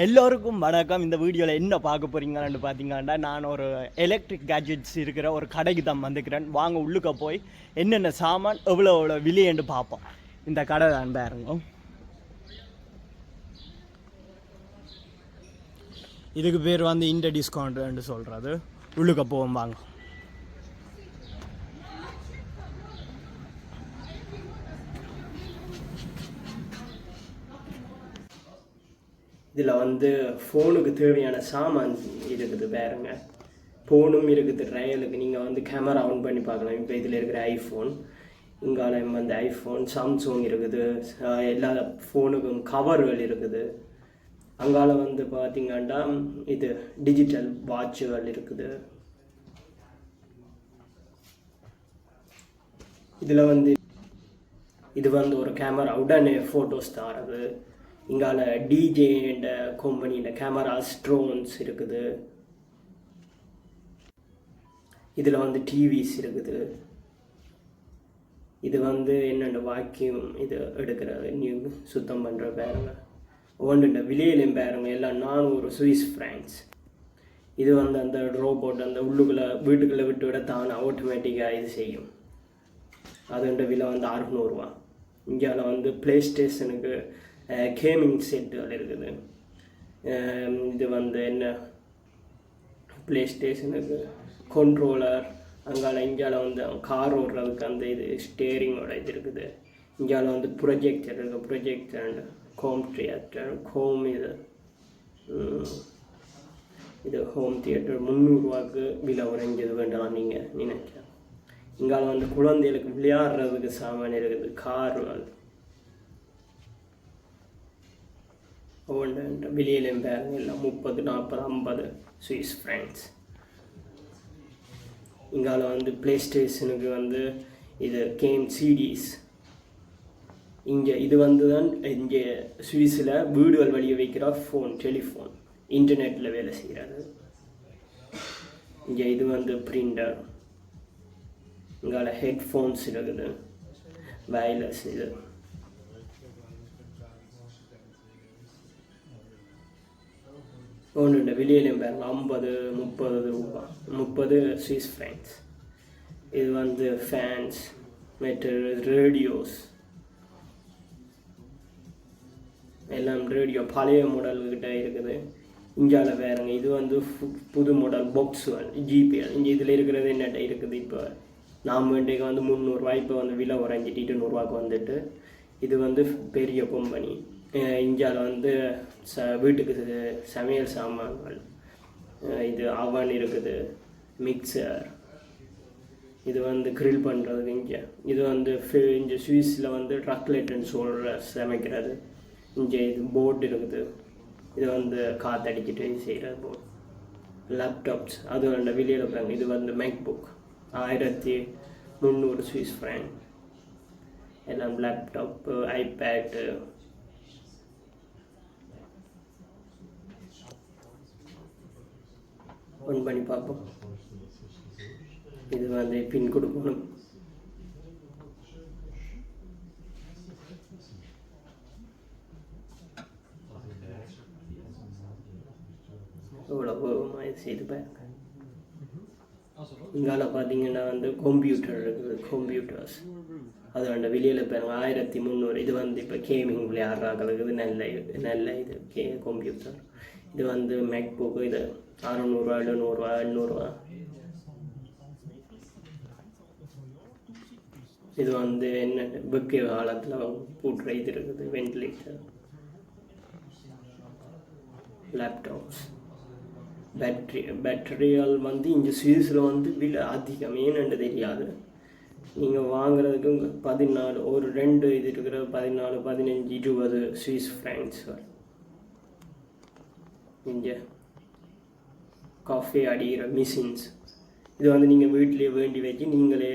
எல்லோருக்கும் வணக்கம். இந்த வீடியோவில் என்ன பார்க்க போறீங்கன்னு பார்த்தீங்கன்னா நான் ஒரு எலக்ட்ரிக் கேஜெட்ஸ் இருக்கிற ஒரு கடைக்கு தான் வந்துக்கிறேன் வாங்க உள்ளுக்க போய் என்னென்ன சாமான் எவ்வளோ எவ்வளோ விலையேன்னு பார்ப்போம். இந்த கடை தான் பாருங்க. இதுக்கு பேர் வந்து இந்த டிஸ்கவுண்ட்னு சொல்கிறது உள்ளுக்க போவோம் வாங்க. இதில் வந்து ஃபோனுக்கு தேவையான சாமான் இருக்குது பாருங்க. ஃபோனும் இருக்குது ட்ரையலுக்கு நீங்கள் வந்து கேமரா ஆன் பண்ணி பார்க்கலாம். இப்போ இதில் இருக்கிற ஐஃபோன் இங்கால வந்து ஐஃபோன் சாம்சங் இருக்குது. எல்லா ஃபோனுக்கும் கவர்கள் இருக்குது. அங்கால வந்து பார்த்தீங்கன்னா இது டிஜிட்டல் வாட்சுகள் இருக்குது. இதில் வந்து இது வந்து ஒரு கேமரா உடனே ஃபோட்டோஸ் தாரது இங்கால டிஜே என்ற கம்பெனியில் கேமராஸ் ட்ரோன்ஸ் இருக்குது. இதில் வந்து டிவிஸ் இருக்குது. இது வந்து என்னென்ன வாக்கியம் இது எடுக்கிறது? நியூ சுத்தம் பண்ணுற பேருங்க. ஒன்றுண்ட விலையிலையும் பேருங்க. எல்லாம் நானூறு சுவிஸ் ஃப்ராங்க்ஸ் இது வந்து அந்த ரோபோட் அந்த உள்ளுக்குள்ளே வீட்டுக்குள்ளே விட்டு விட தான் ஆட்டோமேட்டிக்காக இது செய்யும். அதோட விலை வந்து அறுநூறுவா. இந்தியாவில் வந்து ப்ளே ஸ்டேஷனுக்கு கேமிங் செட்டுகள் இருக்குது இது வந்து என்ன ப்ளே ஸ்டேஷனுக்கு கண்ட்ரோலர் அங்கால இந்தியாவில் வந்து கார் ஓடுறதுக்கு அந்த இது ஸ்டேரிங்கோட இது இருக்குது இந்தியாவில் வந்து ப்ரொஜெக்டர் இருக்குது projector and home theatre home இது இது ஹோம் தியேட்டர் முந்நூறுரூவாக்கு விலை உறைஞ்சது வேண்டாம் நீங்கள் நினைக்கிறேன் இங்கால வந்து குழந்தைகளுக்கு விளையாடுறதுக்கு சாமான் இருக்குது கார் வந்து ஒவ்வொன்று வெளியிலையும் பேருங்க எல்லாம் முப்பது நாற்பது ஐம்பது சுவிஸ் ஃப்ராங்க்ஸ் இங்கால வந்து ப்ளே ஸ்டேஷனுக்கு வந்து இது கேம் சிடிஸ் இங்கே இது வந்து தான் இங்கே சுவிஸில் வீடுகள் வழியை வைக்கிற ஃபோன் டெலிஃபோன் இன்டர்நெட்டில் வேலை செய்கிறது இங்கே இது வந்து பிரிண்டர் இங்கால ஹெட்ஃபோன்ஸ் இருக்குது. வயர்லெஸ் இது. ஒன்று வெளியிலையும் பேரில் ஐம்பது முப்பது ரூபா. முப்பது சுவிஸ் ஃப்ராங்க்ஸ் இது வந்து ஃபேன்ஸ் மற்ற ரேடியோஸ் எல்லாம் ரேடியோ பழைய மாடல்கிட்ட இருக்குது. இந்தியாவில் வேறுங்க. இது வந்து புது மாடல் பாக்ஸுகள் ஜிபிஎல் இங்கே இதில் இருக்கிறது என்னட்ட இருக்குது? இப்போ நாம் வேண்டிக்கு வந்து முந்நூறுரூவா இப்போ வந்து விலை உறைஞ்சிட்டு இருநூறுவாக்கு வந்துட்டு இது வந்து பெரிய கம்பெனி இந்தியாவில் வந்து ச வீட்டுக்கு சமையல் சாமான்கள் இது அவன் இருக்குது மிக்சர் இது வந்து கிரில் பண்ணுறது இங்கே. இது வந்து இங்கே ஸ்வீஸில் வந்து ட்ரக்லெட்டுன்னு சொல்கிற சமைக்கிறது. இங்கே இது போட் இருக்குது. இது வந்து காற்றடிக்கிட்டு செய்கிற போட் லேப்டாப்ஸ் அது வந்து வெளியில் இருப்பாங்க இது வந்து மேக் புக் ஆயிரத்தி முந்நூறு சுவிஸ் ஃப்ரேங்க் எல்லாம் லேப்டாப்பு ஐபேட்டு ஒன் பண்ணி பார்ப்போம். இது வந்து பின் கொடுக்கணும். இவ்வளவு இது செய்து பாருங்க. இங்கால பார்த்தீங்கன்னா வந்து கம்ப்யூட்டர் இருக்குது கம்ப்யூட்டர்ஸ் அது வந்து வெளியில் பாருங்க ஆயிரத்தி முந்நூறு. இது வந்து இப்போ கேமிங் விளையாடுறாங்களுக்கு நல்ல இது நல்ல இது கே கம்ப்யூட்டர் இது வந்து மேக் புக் இது அறுநூறுவா எழுநூறுவா எண்ணூறுவா. இது வந்து என்ன புக்கு காலத்தில் பூட்டுற இது இருக்குது வென்டிலேட்டர் லேப்டாப்ஸ் பேட்ரி பேட்டரியால் வந்து இங்கே சுவிஸில் வந்து விலை அதிகம் ஏன்னு தெரியாது. நீங்கள் வாங்குறதுக்கு பதினாலு ஒரு ரெண்டு இது இருக்கிற பதினாலு பதினஞ்சு இருபது சுவிஸ் ஃப்ராங்க்ஸ் வரும் இங்கே. காஃபி அடிக்கிற மிஷின்ஸ் இது வந்து நீங்கள் வீட்டிலே வேண்டி வச்சு நீங்களே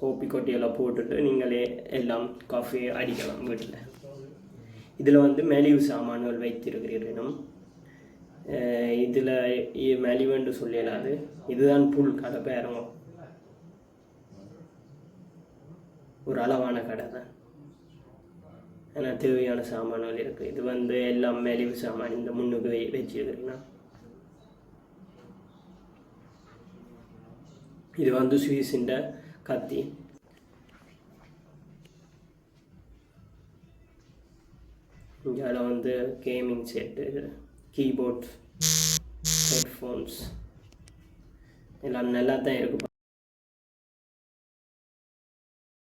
கோப்பி கொட்டையெல்லாம் போட்டுட்டு நீங்களே எல்லாம் காஃபி அடிக்கலாம் வீட்டில் இதில் வந்து மெலிவு சாமான்கள் வைத்திருக்கிறீர்கள் இதில் மெலிவுன்னு சொல்லலாது. இதுதான் புல் கடை பேரும். ஒரு அளவான கடை தான். ஏன்னா தேவையான சாமான்கள் இருக்குது இது வந்து எல்லாம் மெலிவு சாமான் இந்த முன்னுக்கு வை இது வந்து சுவிஸின்ற கத்தி. இங்கே வந்து கேமிங் செட்டு கீபோர்ட் ஹெட்ஃபோன்ஸ் எல்லாம் நல்லா தான் இருக்கும்